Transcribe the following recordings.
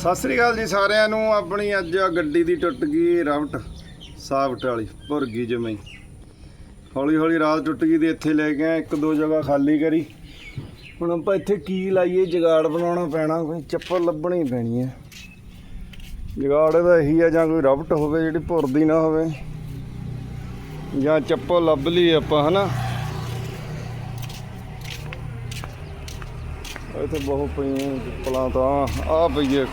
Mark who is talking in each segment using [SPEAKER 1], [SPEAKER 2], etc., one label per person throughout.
[SPEAKER 1] ਸਤਿ ਸ੍ਰੀ ਅਕਾਲ ਜੀ ਸਾਰਿਆਂ ਨੂੰ। ਆਪਣੀ ਅੱਜ ਗੱਡੀ ਦੀ ਟੁੱਟ ਗਈ ਰਵਟ ਸਾਬਟ ਵਾਲੀ ਭੁਰ ਗਈ ਜਿਵੇਂ ਹੌਲੀ ਹੌਲੀ ਰਾਤ ਟੁੱਟ ਗਈ ਤੇ ਇੱਥੇ ਲੈ ਕੇ ਆਏ, ਇੱਕ ਦੋ ਜਗ੍ਹਾ ਖਾਲੀ ਕਰੀ। ਹੁਣ ਆਪਾਂ ਇੱਥੇ ਕੀ ਲਾਈਏ, ਜਗਾੜ ਬਣਾਉਣਾ ਪੈਣਾ, ਕੋਈ ਚੱਪਲ ਲੱਭਣੀ ਪੈਣੀ ਹੈ ਜਗਾੜ ਇਹਦਾ ਇਹੀ ਆ, ਜਾਂ ਕੋਈ ਰਵਟ ਹੋਵੇ ਜਿਹੜੀ ਭੁਰਦੀ ਨਾ ਹੋਵੇ, ਜਾਂ ਚੱਪਲ ਲੱਭ ਲਈ ਆਪਾਂ, ਹਨਾ? ਇੱਥੇ ਬਹੁਤ ਪਈਆਂ ਚੱਪਲਾਂ ਤਾਂ। ਆ ਪਈਏ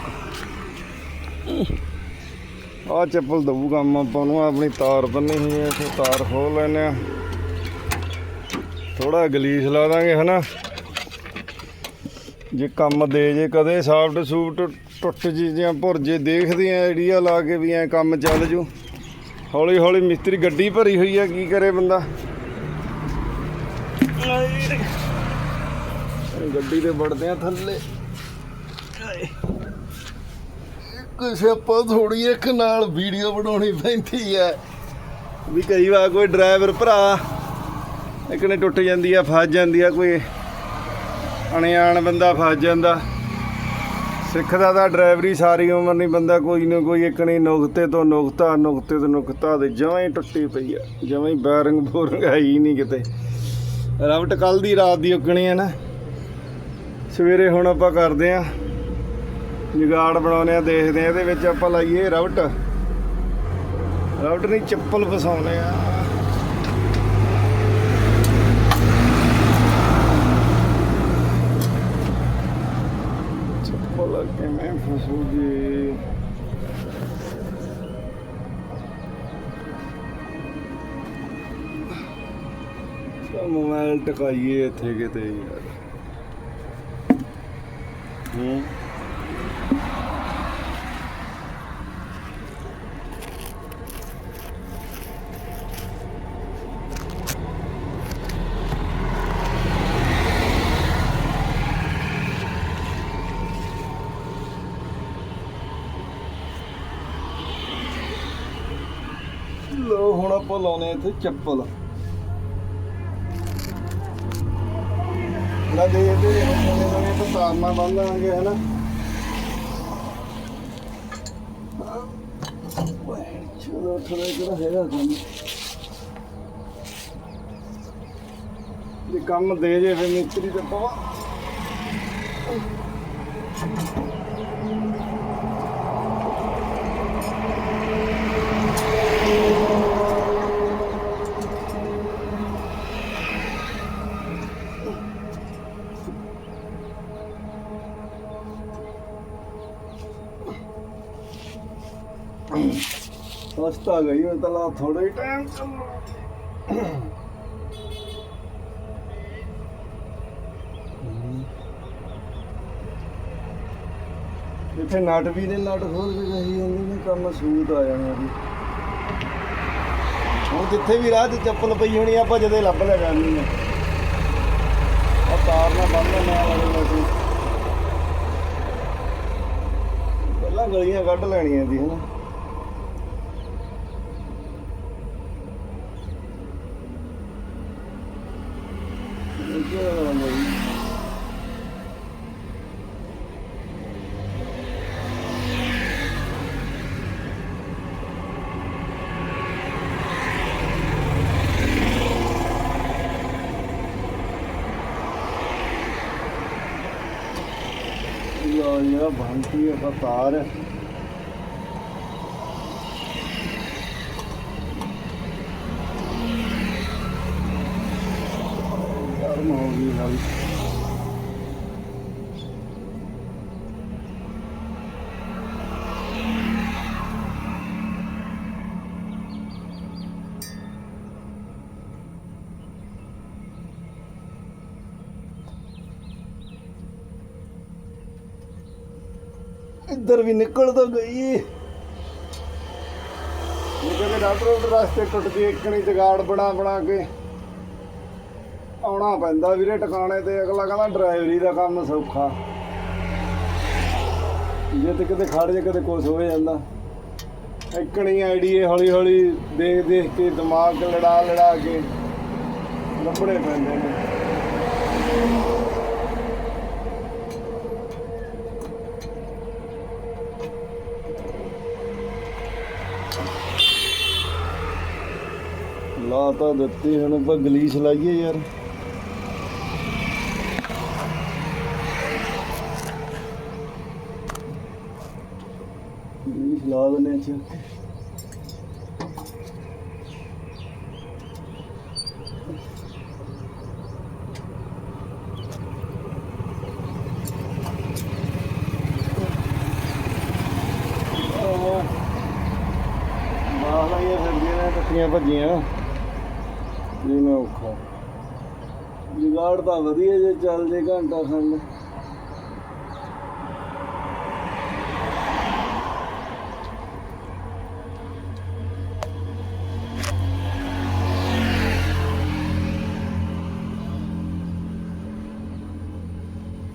[SPEAKER 1] ਆ ਚੱਪਲ ਦਊ ਕੰਮ ਆਪਾਂ ਨੂੰ ਆਪਣੀ ਤਾਰ ਬੰਨੀ ਹੋਈ ਹੈ ਇੱਥੇ ਤਾਰ ਖੋਲ ਲੈਨੇ ਆ ਥੋੜਾ ਗਲੀਸ ਲਾ ਦਾਂਗੇ ਹਨਾ? ਜੇ ਕੰਮ ਦੇ ਜੇ ਕਦੇ ਸਾਫਟ ਸੂਟ ਟੁੱਟ ਜੀ ਜਾਂ ਭੁਰਜੇ ਦੇਖਦੇ ਆ ਆਈਡੀਆ ਲਾ ਕੇ ਵੀ ਐ ਕੰਮ ਚੱਲ ਜੂ। ਹੌਲੀ ਹੌਲੀ ਮਿਸਤਰੀ ਗੱਡੀ ਭਰੀ ਹੋਈ ਆ ਕੀ ਕਰੇ ਬੰਦਾ? ਗੱਡੀ ਤੇ ਵੜਦੇ ਆ ਥੱਲੇ। ਕੁਛ ਆਪਾਂ ਥੋੜੀ ਇੱਕ ਨਾਲ ਵੀਡੀਓ ਬਣਾਉਣੀ ਪੈਂਦੀ ਐ ਵੀ ਕਈ ਵਾਰ ਕੋਈ ਡਰਾਈਵਰ ਭਰਾ ਇੱਕ ਨੇ ਟੁੱਟ ਜਾਂਦੀ ਆ, ਫਸ ਜਾਂਦੀ ਆ, ਕੋਈ ਅਣਿਆਣ ਬੰਦਾ ਫਸ ਜਾਂਦਾ। ਸਿੱਖਦਾ ਤਾਂ ਡਰਾਈਵਰੀ ਸਾਰੀ ਉਮਰ ਨਹੀਂ ਬੰਦਾ, ਕੋਈ ਨਾ ਕੋਈ ਇੱਕ ਨਹੀਂ ਨੁਕਤੇ ਤੋਂ ਨੁਕਤਾ, ਨੁਕਤੇ ਤੋਂ ਨੁਕਤਾ ਦੇ ਜਮਾਂ ਹੀ ਟੁੱਟੀ ਪਈ ਆ, ਜਮਾਂ ਹੀ ਬੈਰਿੰਗ ਬੋਰਿੰਗ ਹੈ ਹੀ ਨਹੀਂ ਕਿਤੇ। ਰਵਟ ਕੱਲ ਦੀ ਰਾਤ ਦੀ ਉੱਕਣੀ ਆ ਨਾ। ਸਵੇਰੇ ਹੁਣ ਆਪਾਂ ਕਰਦੇ ਆ। ਜੁਗਾੜ ਬਣਾਉਨੇ ਆ, ਦੇਖਦੇ ਆ, ਇਹਦੇ ਵਿੱਚ ਆਪਾਂ ਲਾਈਏ ਰਵਟ ਰਵਟ ਨਹੀਂ, ਚੱਪਲ ਫਸਾਉਨੇ ਆ। ਚੱਪਲ ਕਿਵੇਂ ਫਸੂਗੀ? ਤਾਂ ਮੋਬਾਈਲ ਟਕਾਈਏ ਇੱਥੇ ਕਿਤੇ ਯਾਰ। ਹੂੰ। ਲੋ, ਹੁਣ ਆਪਾਂ ਲਾਉਨੇ ਇੱਥੇ ਚੱਪਲ। ਨਾ ਦੇ ਦੇ ਨਵੇਂ ਤਾਂ ਤਾਰ ਨਾਲ ਬੰਨ ਚਲੋ ਥੋੜਾ ਜਿਹਾ ਹੈਗਾ ਕੰਮ। ਜੇ ਕੰਮ ਦੇ ਜੇ ਫਿਰ ਮਿਸਤਰੀ ਤੇ ਪਵਾ। ਸਸਤਾ ਗਈ ਹੁਣ ਤਾਂ ਥੋੜਾ ਹੀ ਟਾਈਮ ਚੱਲੋ ਇੱਥੇ ਨਟ ਵੀ ਨੇ, ਨਟ ਖੋਲ ਕੇ ਗਈ ਉਹਨੇ ਨੇ, ਕੰਮ ਸੂਤ ਆ ਜਾਣਾ ਜੀ। ਹੁਣ ਜਿੱਥੇ ਵੀ ਰਾਹ 'ਚ ਚੱਪਲ ਪਈ ਹੋਣੀ ਆਪਾਂ ਜਦੇ ਲੱਭ ਲੈ ਕਰਨੀ ਆ ਆ ਤਾਰ ਨਾਲ ਬੰਨ੍ਹ ਨਾਲ ਵਾਲੇ ਪਾਸੇ। ਪਹਿਲਾਂ ਗਲੀਆਂ ਕੱਢ ਲੈਣੀਆਂ ਦੀ ਹਨਾ ਲੋ ਇਹ ਭਾਂਤੀ ਅਵਤਾਰ ਤਾਰ ਗਰਮ ਹੋ ਗਈ ਨਾਲ ਇੱਧਰ ਵੀ ਨਿਕਲ ਤਾਂ ਗਈ। ਇਹ ਡਾਕਟਰ ਉਹ ਰਸਤੇ ਟੁੱਟਦੀ ਇੱਕਣੀ ਜਗਾੜ ਬਣਾ ਬਣਾ ਕੇ ਆਉਣਾ ਪੈਂਦਾ ਵੀਰੇ ਟਿਕਾਣੇ ਤੇ। ਅਗਲਾ ਕਹਿੰਦਾ ਡਰਾਈਵਰੀ ਦਾ ਕੰਮ ਸੌਖਾ। ਜੇ ਤੇ ਕਿਤੇ ਖੜ ਜਾ, ਕਿਤੇ ਕੁਛ ਹੋ ਜਾਂਦਾ। ਇੱਕਣੀ ਆਈਡੀਏ ਹੌਲੀ ਹੌਲੀ ਦੇਖ ਦੇਖ ਕੇ ਦਿਮਾਗ ਲੜਾ ਲੜਾ ਕੇ ਲੱਭਣੇ ਪੈਂਦੇ ਨੇ। ਲਾ ਤਾਂ ਦਿੱਤੀ, ਹੁਣ ਆਪਾਂ ਗਲੀਸ ਲਾਈਏ ਯਾਰ। ਗਲੀਸ ਲਾ ਦਿੰਦੇ ਆ ਚੱਕ ਕੇ ਮਾਲਾਂ ਫਿਰਦੀਆਂ ਨੇ ਇਕੱਠੀਆਂ ਭੱਜੀਆਂ। ਇਹ ਨਾ ਔਖਾ। ਜੁਗਾੜ ਤਾਂ ਵਧੀਆ ਜੇ ਚੱਲ ਜੇ ਘੰਟਾ ਖੰਡ।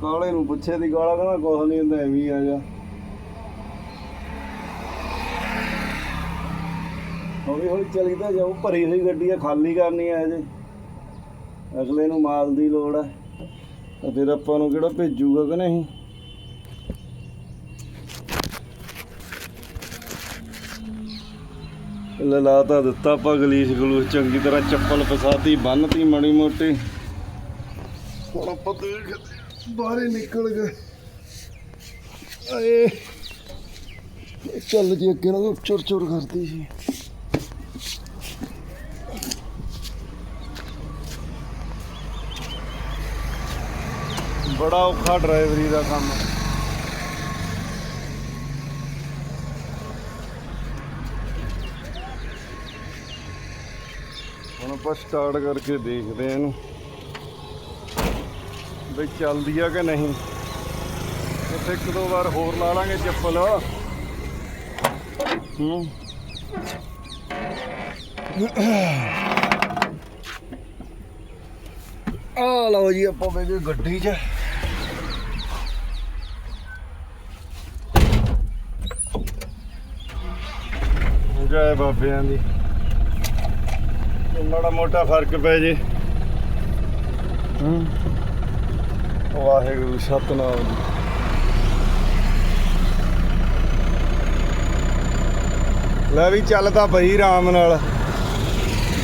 [SPEAKER 1] ਕਾਲੇ ਨੂੰ ਪੁੱਛੇ ਦੀ ਗਾਲਾ ਕਹਿੰਦਾ, ਕੁਛ ਨਹੀਂ ਹੁੰਦਾ, ਐਵੇਂ ਆ ਜਾ। ਹੌਲੀ ਹੌਲੀ ਚਲੀ ਤਾਂ ਜਾਊ, ਭਰੀ ਹੋਈ ਗੱਡੀ ਆ ਖਾਲੀ ਕਰਨੀ ਆ ਹਜੇ ਅਗਲੇ ਨੂੰ ਮਾਲ ਦੀ ਲੋੜ ਆ ਤਾਂ ਫਿਰ ਆਪਾਂ ਨੂੰ ਕਿਹੜਾ ਭੇਜੂਗਾ ਕਿ ਨਹੀਂ? ਲੈ ਤਾਂ ਦਿੱਤਾ ਆਪਾਂ ਗਲੀਸ ਗਲੂਸ, ਚੰਗੀ ਤਰ੍ਹਾਂ ਚੱਪਲ ਫਸਾਤੀ, ਬੰਨਤੀ ਮਣੀ ਮੋਟੀ। ਹੁਣ ਆਪਾਂ ਦੇਖ, ਬਾਹਰੇ ਨਿਕਲ ਗਏ। ਆਏ। ਚੱਲ ਜੀ, ਅੱਗੇ ਨੂੰ ਚੁਰ ਚੁਰ ਕਰਦੀ ਸੀ। ਬੜਾ ਔਖਾ ਡਰਾਈਵਰੀ ਦਾ ਕੰਮ। ਹੁਣ ਆਪਾਂ ਸਟਾਰਟ ਕਰਕੇ ਦੇਖਦੇ ਆ ਇਹਨੂੰ। ਬਈ ਚੱਲਦੀ ਆ ਕਿ ਨਹੀਂ? ਉੱਥੇ ਇੱਕ ਦੋ ਵਾਰ ਹੋਰ ਲਾ ਲਾਂਗੇ ਚੱਪਲ। ਹੂੰ। ਆ ਲਓ ਜੀ ਆਪਾਂ ਬੈ ਗਏ ਗੱਡੀ 'ਚ। ਜੈ ਬਾਬਿਆਂ ਦੀ। ਮਾੜਾ ਮੋਟਾ ਫ਼ਰਕ ਪੈ ਜੇ। ਹੂੰ ਵਾਹਿਗੁਰੂ, ਸਤਨਾਮ ਜੀ। ਲੈ ਵੀ ਚੱਲ ਤਾਂ ਬਈ ਆਰਾਮ ਨਾਲ।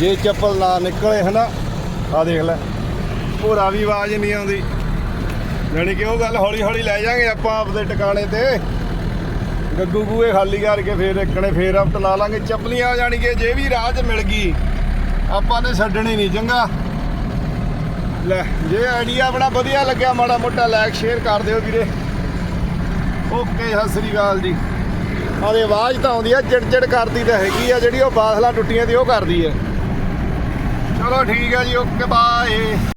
[SPEAKER 1] ਜੇ ਚੱਪਲ ਨਾ ਨਿਕਲੇ, ਹਨਾ? ਆ ਦੇਖ ਲੈ। ਭੋਰਾ ਵੀ ਆਵਾਜ਼ ਨਹੀਂ ਆਉਂਦੀ। ਜਾਣੀ ਕਿ ਉਹ ਗੱਲ ਹੌਲੀ ਹੌਲੀ ਲੈ ਜਾਾਂਗੇ ਆਪਾਂ ਆਪਦੇ ਟਿਕਾਣੇ ਤੇ। ਗੱਗੂ ਗੂਏ ਖਾਲੀ ਕਰਕੇ ਫੇਰ ਇੱਕਣੇ ਫੇਰ ਆਪਟ ਲਾ ਲਾਂਗੇ। ਚੱਪਲੀਆਂ ਜਾਣੀ ਕਿ ਜੇ ਵੀ ਰਾਹ 'ਚ ਮਿਲ ਗਈ, ਆਪਾਂ ਨੇ ਛੱਡਣੀ ਨਹੀਂ, ਚੰਗਾ? ਲੈ, ਜੇ ਆਈਡੀਆ ਆਪਣਾ ਵਧੀਆ ਲੱਗਿਆ, ਮਾੜਾ ਮੋਟਾ ਲਾਈਕ ਸ਼ੇਅਰ ਕਰ ਦਿਓ ਵੀਰੇ। ਓਕੇ, ਸਤਿ ਸ੍ਰੀ ਅਕਾਲ ਜੀ। ਆਦੇ ਆਵਾਜ਼ ਤਾਂ ਆਉਂਦੀ ਆ, ਚਿੜਚਿੜ ਕਰਦੀ ਤਾਂ ਹੈਗੀ ਆ, ਜਿਹੜੀ ਉਹ ਬਾਸਲਾ ਟੁੱਟੀਆਂ ਦੀ ਉਹ ਕਰਦੀ ਆ। ਚਲੋ ਠੀਕ ਆ ਜੀ, ਓਕੇ ਬਾਏ